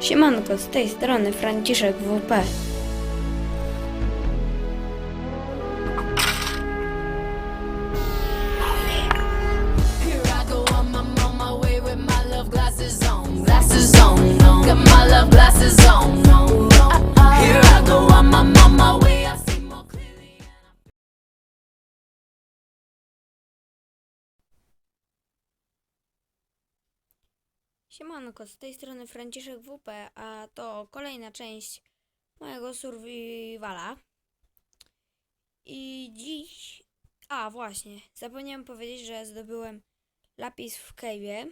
Siemanko, z tej strony Franciszek WP. Glasses got my love glasses on. Siemanko, z tej strony Franciszek WP, a to kolejna część mojego survivala. I dziś... A, właśnie, zapomniałem powiedzieć, że zdobyłem lapis w cave'ie,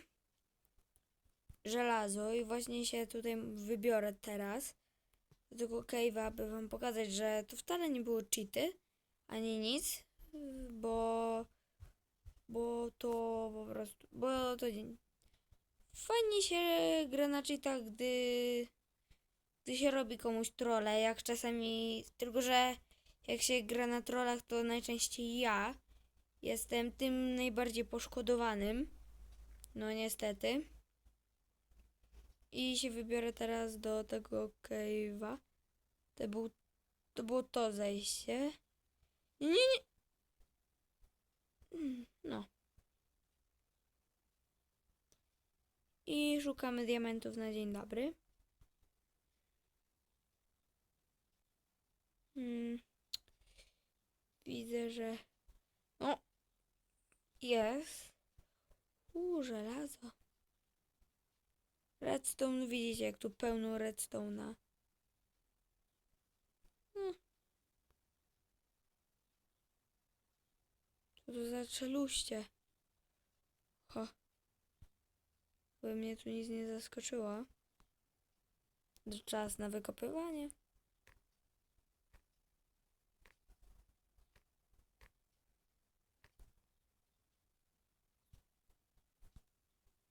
żelazo i właśnie się tutaj wybiorę teraz. Do tego cave'a, aby wam pokazać, że to wcale nie było cheaty, ani nic, bo... bo to po prostu... bo to Fajnie się gra na cheatach, gdy, gdy się robi komuś trole, jak czasami, tylko że jak się gra na trolach, to najczęściej ja jestem tym najbardziej poszkodowanym. No niestety. I się wybiorę teraz do tego cave'a. To, był, to było to zejście. Nie, nie, nie. Mm, No. I szukamy diamentów na dzień dobry. Hmm. Widzę, że. O! Jest. Uuu, żelazo. Redstone, widzicie, jak tu pełno redstone'a. Hmm. Co to za czeluście? By mnie tu nic nie zaskoczyło. Czas na wykopywanie.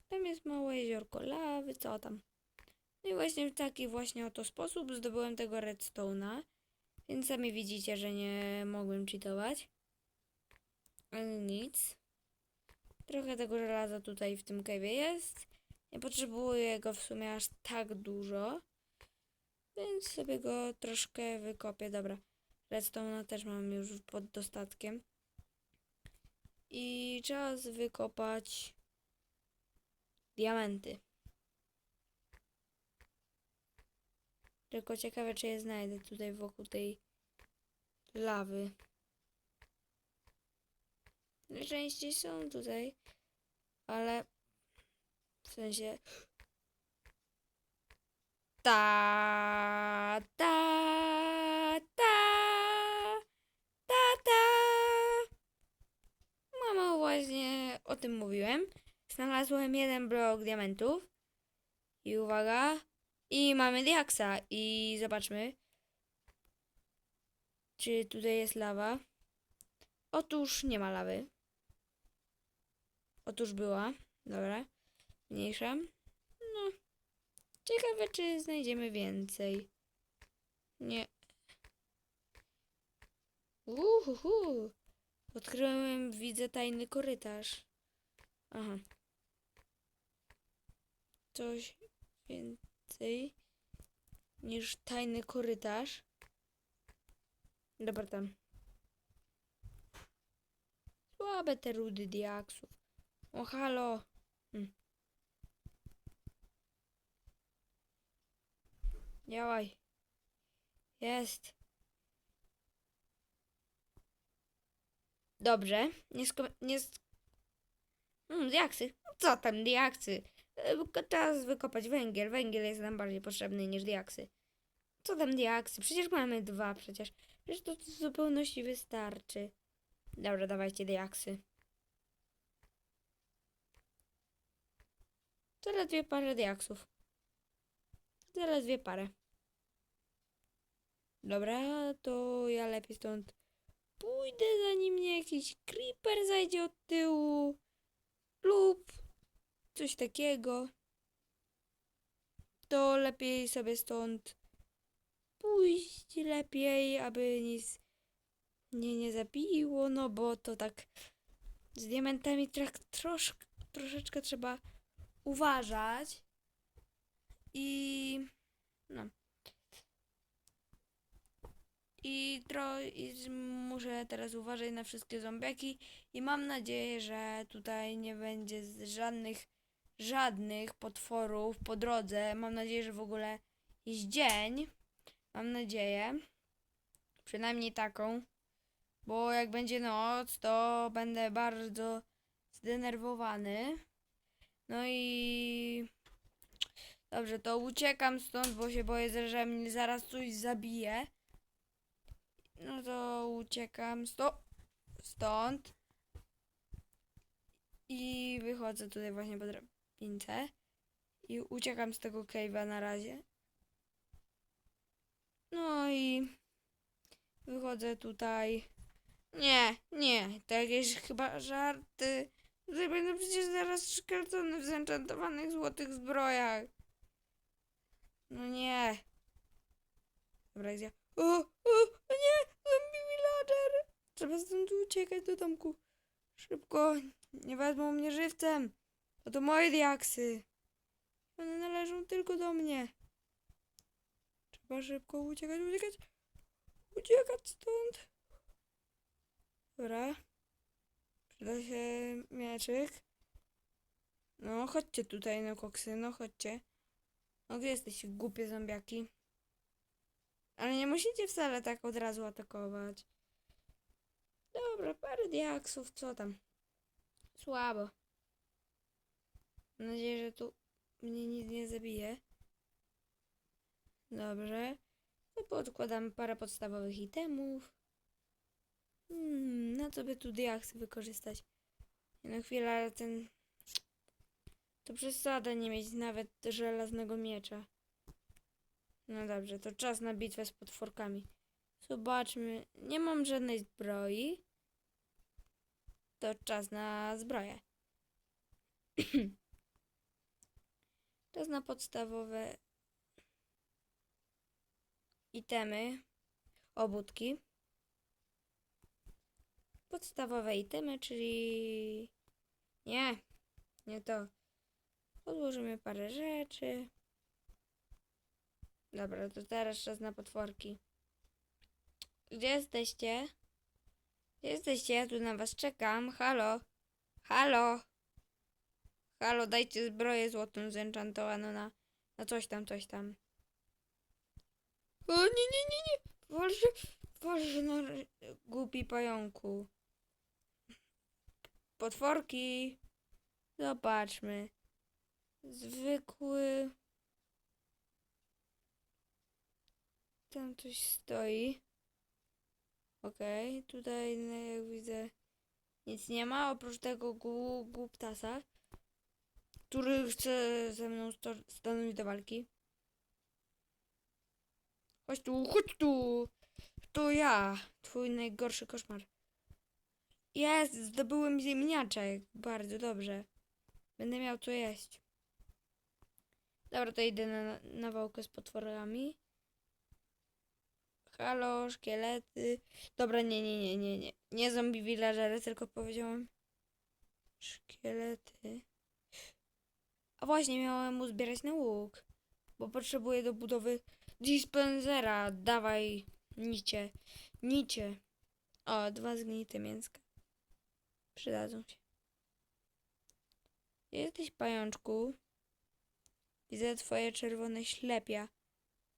Tam jest małe jeziorko lawy, co tam? No i właśnie w taki właśnie oto sposób zdobyłem tego redstone'a. Więc sami widzicie, że nie mogłem cheatować. Ale nic. Trochę tego żelaza tutaj w tym cave'ie jest. Nie potrzebuję go w sumie aż tak dużo. Więc sobie go troszkę wykopię. Dobra. Redstone też mam już pod dostatkiem. I czas wykopać diamenty. Tylko ciekawe, czy je znajdę tutaj wokół tej lawy. Najczęściej są tutaj, ale w sensie. Ta, ta, ta, ta, ta. Mama właśnie o tym mówiłem. Znalazłem jeden blok diamentów. I uwaga. I mamy diaksa. I zobaczmy. Czy tutaj jest lawa? Otóż nie ma lawy. Otóż była. Dobra. Mniejsza. No. Ciekawe, czy znajdziemy więcej. Nie. Uhuhu. Odkryłem, widzę tajny korytarz. Aha. Coś więcej niż tajny korytarz. Dobra, tam. Słabe te rudy diaksów. O, halo. Hm. Działaj. Jest. Dobrze. Nie sko... Nie sk... Mm, diaksy. Co tam diaksy? E, Czas wykopać węgiel. Węgiel jest nam bardziej potrzebny niż diaksy. Co tam diaksy? Przecież mamy dwa przecież. Przecież to w zupełności wystarczy. Dobra, dawajcie diaksy. Zaledwie parę diaksów. Zaledwie parę. Dobra, to ja lepiej stąd pójdę, zanim mnie jakiś creeper zajdzie od tyłu. Lub coś takiego. To lepiej sobie stąd pójść lepiej, aby nic mnie nie zabiło, no bo to tak z diamentami tak trosz, troszeczkę trzeba uważać. I no. I, tro, i muszę teraz uważać na wszystkie zombiaki i mam nadzieję, że tutaj nie będzie żadnych żadnych potworów po drodze. Mam nadzieję, że w ogóle jest dzień. Mam nadzieję. Przynajmniej taką. Bo jak będzie noc, to będę bardzo zdenerwowany. No i dobrze, to uciekam stąd, bo się boję, że mnie zaraz coś zabije. No to uciekam sto stąd. I wychodzę tutaj właśnie po drabince. I uciekam z tego cave'a na razie. No i wychodzę tutaj. Nie, nie, to jakieś chyba żarty. Tutaj będą przecież zaraz szkartony w zenchantowanych złotych zbrojach. No nie. Dobra, gdzie? O, o, o nie, zombie villager. Trzeba stąd uciekać do domku. Szybko, nie wezmą mnie żywcem. To to moje diaksy. One należą tylko do mnie. Trzeba szybko uciekać, uciekać. Uciekać stąd. Dobra. Przyda się mieczyk. No, chodźcie tutaj, no koksy, no chodźcie. No, gdzie jesteście, głupie zombiaki? Ale nie musicie wcale tak od razu atakować. Dobra, parę diaksów, co tam? Słabo. Mam nadzieję, że tu mnie nic nie zabije. Dobrze. To podkładam parę podstawowych itemów. Hmm, na co by tu diaksy wykorzystać? Nie No chwilę, ale ten... To przesada nie mieć nawet żelaznego miecza. No dobrze, to czas na bitwę z potworkami. Zobaczmy. Nie mam żadnej zbroi. To czas na zbroję. czas na podstawowe itemy. Obudki. Podstawowe itemy, czyli... Nie, nie to. Odłożymy parę rzeczy. Dobra, to teraz czas na potworki. Gdzie jesteście? Gdzie jesteście? Ja tu na was czekam. Halo? Halo? Halo, dajcie zbroję złotą zenchantowaną na, na coś tam, coś tam. O, nie, nie, nie, nie! Boże, Boże, no, głupi pająku. Potworki. Zobaczmy. Zwykły. Tam coś stoi. Okej, tutaj no, jak widzę nic nie ma, oprócz tego gu- głuptasa, który chce ze mną stanąć do walki. Chodź tu, chodź tu! To ja, twój najgorszy koszmar. Jest, zdobyłem ziemniaczek. Bardzo dobrze. Będę miał co jeść. Dobra, to idę na, na walkę z potworami. Halo, szkielety. Dobra, nie, nie, nie, nie, nie. Nie zombie villagery, tylko powiedziałam szkielety. A właśnie, miałem uzbierać na łuk. Bo potrzebuję do budowy dispensera. Dawaj, nicie. Nicie. O, dwa zgnite mięska. Przydadzą się. Jesteś, pajączku? Widzę twoje czerwone ślepia,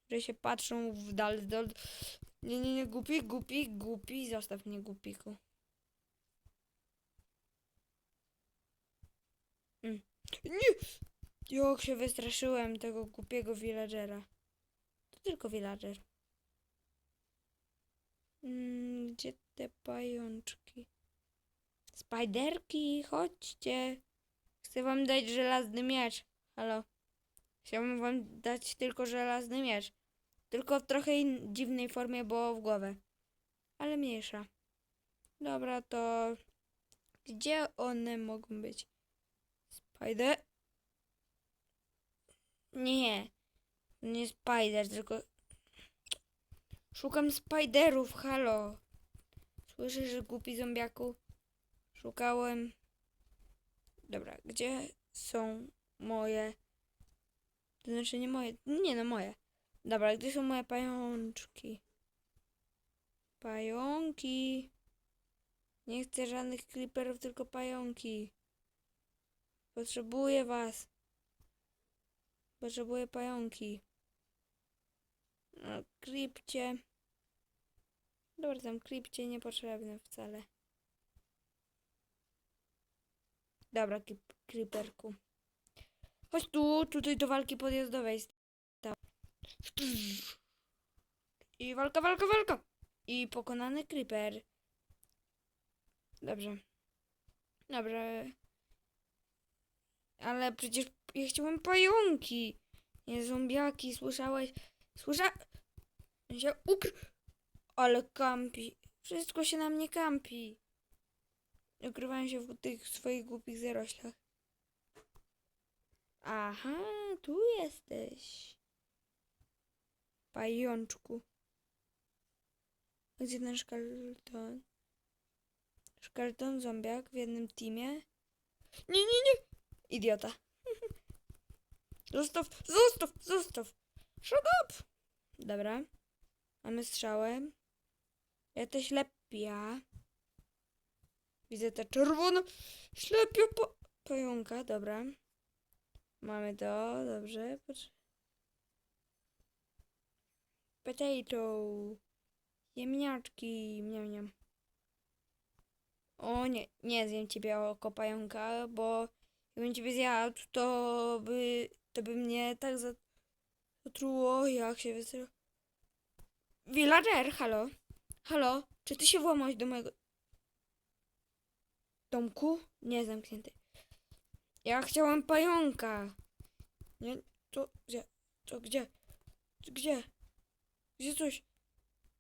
które się patrzą w dal. Nie, nie, nie, głupi, głupi, głupi. Zostaw mnie, głupiku. Mm. Nie! Jak się wystraszyłem tego głupiego villagera. To tylko villager. Mm, gdzie te pajączki? Spajderki, chodźcie. Chcę wam dać żelazny miecz. Halo. Chciałbym wam dać tylko żelazny miecz. Tylko w trochę dziwnej formie, bo w głowę. Ale mniejsza. Dobra, to... Gdzie one mogą być? Spider? Nie. Nie spider, tylko... Szukam spiderów, halo. Słyszysz, głupi zombiaku? Szukałem... Dobra, gdzie są moje To znaczy nie moje. Nie no, moje. Dobra, gdzie są moje pajączki? Pająki. Nie chcę żadnych creeperów, tylko pająki. Potrzebuję was. Potrzebuję pająki. No, kripcie. Dobra, tam kripcie niepotrzebne wcale. Dobra, creeperku. Chodź tu, tutaj do walki podjazdowej. I walka, walka, walka. I pokonany creeper. Dobrze. Dobrze. Ale przecież ja chciałem pająki. Nie zombiaki, słyszałeś? Słysza... Się ukry... Ale kampi. Wszystko się na mnie kampi. Ukrywają się w tych swoich głupich zaroślach. Aha, tu jesteś. Pajączku. Gdzie ten szkarton? Szkarton, zombiak w jednym teamie? Nie, nie, nie! Idiota. Zostaw, zostaw, zostaw! Shut up! Dobra. Mamy strzałę. Ja to ślepia. Widzę tę czerwoną ślepia po... pająka. Dobra. Mamy to, dobrze. Potato. Jemniaczki. Miam, miam. O nie, nie zjem ciebie oko pająka, bo jakbym ciebie zjadł, to by, to by mnie tak za- zatruło, jak się wysra... Villager, halo? Halo? Czy ty się włamałeś do mojego domku? Nie, zamknięty. Ja chciałem pająka. Nie, to gdzie? To gdzie? Gdzie? Gdzie coś?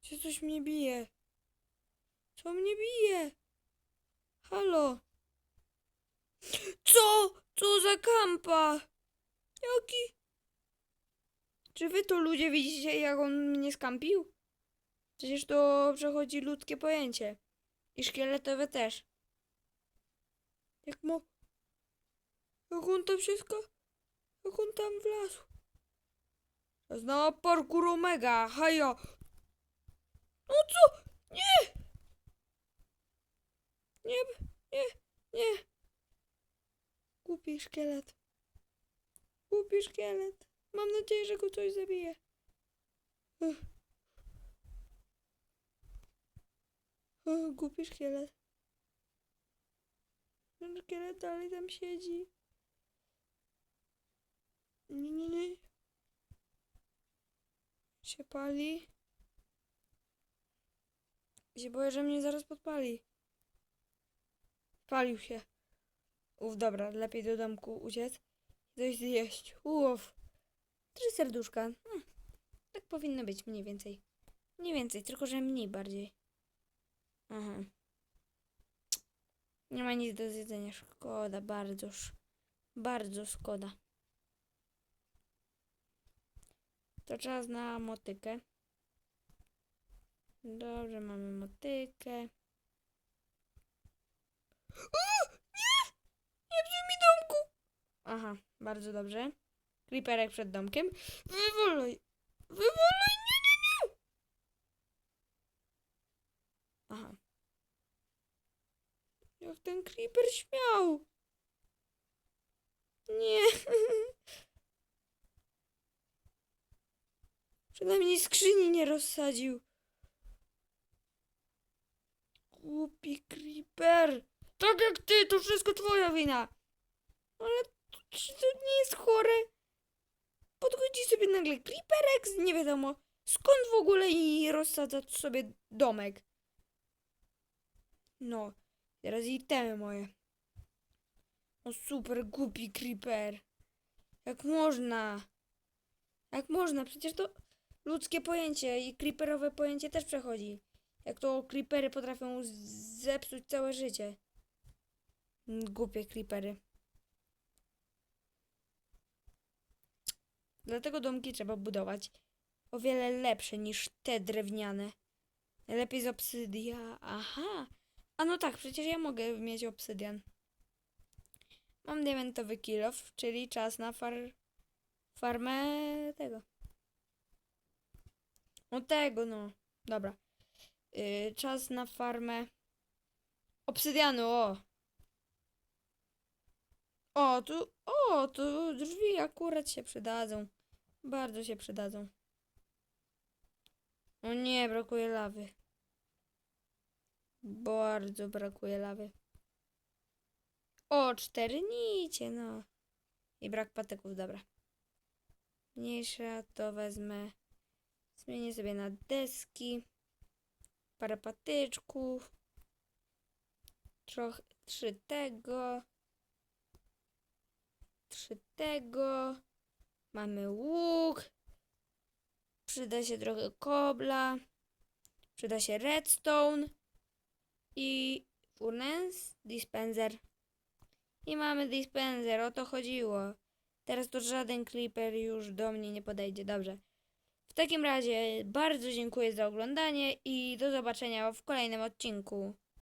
Gdzie coś mnie bije? Co mnie bije? Halo? Co? Co za kampa? Jaki? Czy wy to ludzie widzicie, jak on mnie skampił? Przecież to przechodzi ludzkie pojęcie. I szkieletowe też. Jak mo... Jak on wszystko... Jak on tam wlazł? Zna parkour omega, haja! No co? Nie! Nie, nie, nie. Głupi szkielet. Głupi szkielet. Mam nadzieję, że go coś zabije. Głupi szkielet. Ten szkielet dalej tam siedzi. Nie, nie, nie. Się pali. Się boję, że mnie zaraz podpali. Palił się. Uf, dobra, lepiej do domku uciec. Coś zjeść. Uff. Trzy serduszka. Hmm. Tak powinno być mniej więcej. Mniej więcej, tylko że mniej bardziej. Aha. Nie ma nic do zjedzenia. Szkoda, bardzo. Bardzo szkoda. To czas na motykę. Dobrze, mamy motykę. Nie psuj mi domku! Aha, bardzo dobrze. Creeperek przed domkiem. Wywolaj! Wywolaj! Nie, nie, nie! Aha. Jak ten creeper śmiał! Nie. Przynajmniej skrzyni nie rozsadził. Głupi creeper! Tak jak ty, to wszystko twoja wina! Ale czy to nie jest chore? Podchodzi sobie nagle creeperek z nie wiadomo skąd w ogóle i rozsadza sobie domek. No, teraz i temy moje. O super głupi creeper. Jak można? Jak można? Przecież to ludzkie pojęcie i creeperowe pojęcie też przechodzi. Jak to creepery potrafią zepsuć całe życie. Głupie creepery. Dlatego domki trzeba budować o wiele lepsze niż te drewniane. Lepiej z obsydia. Aha. A no tak, przecież ja mogę mieć obsydian. Mam diamentowy kilof, czyli czas na far... farmę tego. No tego, no. Dobra. Yy, czas na farmę obsydianu, o. O, tu, o, tu drzwi akurat się przydadzą. Bardzo się przydadzą. O nie, brakuje lawy. Bardzo brakuje lawy. O, cztery nicie, no. I brak patyków, dobra. Mniejsza to wezmę. Zmienię sobie na deski. Parę patyczków. Trochę, trzy tego. Trzy tego. Mamy łuk. Przyda się trochę kobla. Przyda się redstone. I furnace, dispenser. I mamy dispenser, o to chodziło. Teraz to żaden creeper już do mnie nie podejdzie, dobrze. W takim razie bardzo dziękuję za oglądanie i do zobaczenia w kolejnym odcinku.